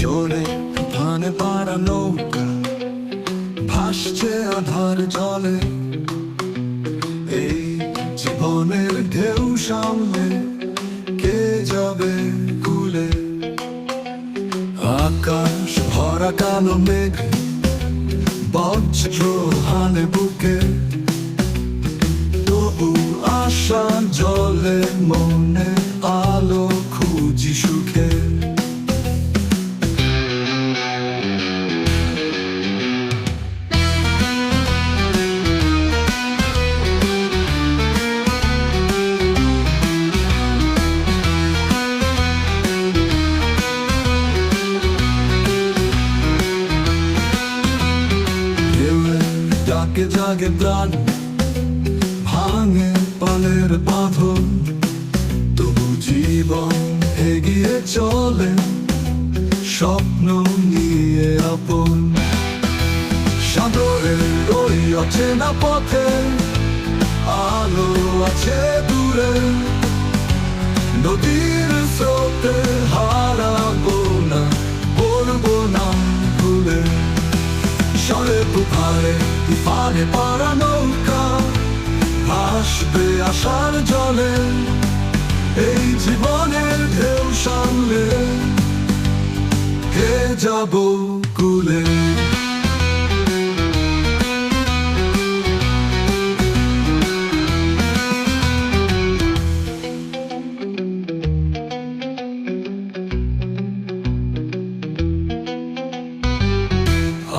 জোরে তুফানে পাড়া নৌকা, ভাসছে আধার জলে। এই জীবনের ঢেউ সামনে কে যাবে কুলে? আকাশ ভরা কালো মেঘ, বজ্র হানে বুকে। আশা জলে মনে আলো খুঁজি সুখে। ডাকে জাগে প্রাণ পালের বাঁধন, তবু জীবন এগিয়ে চলে স্বপ্ন নিয়ে আপন। সাগরের ওই পথে, আলো আছে দূরে। নদীর স্রোতে হারাবো না, বলব না ভুলে। সরে তুফানে তুফানে পাড়া নৌকা ভাসবে আশার জলে এই জীবনের ঢেউ সামলে। কে যাব কুলে?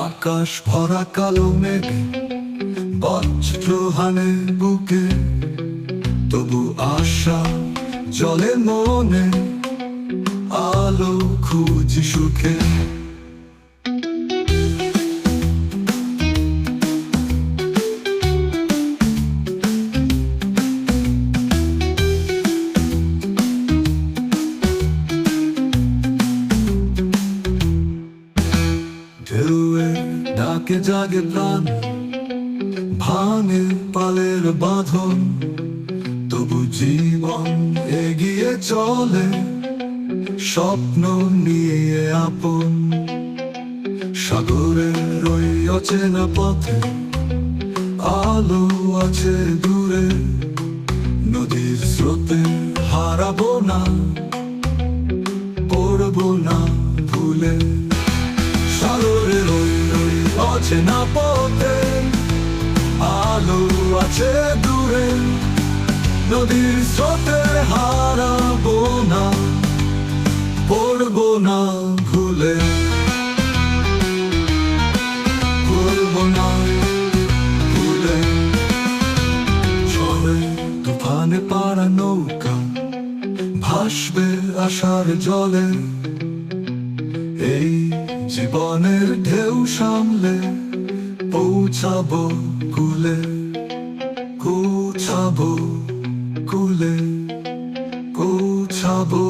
আকাশ ভরা কালো মেঘ বজ্র হানে বুকে তবু আশা জলে মনে আলো খুঁজি সুখে। ঢেউয়ে ডাকে জাগে প্রাণ। ভাঙে পালের বাঁধন, তবু জীবন এগিয়ে চলে, স্বপ্ন নিয়ে আপন। সাগরের ওই অচেনা পথে, আলো আছে দূরে, নদীর স্রোতে হারাবো না, পড়ব না ভুলে। ওই ওই অচেনা পথে আলো আছে দূরে। নদীর স্রোতে হারাবো না, পড়ব না ভুলে। ভুলবো না ভুলে। চলে তুফানে পাড়া নৌকা, ভাসবে আশার জলে। এই জীবনের ঢেউ সামলে কুছাবো কুলে কুছাবো কুলে কুছাবো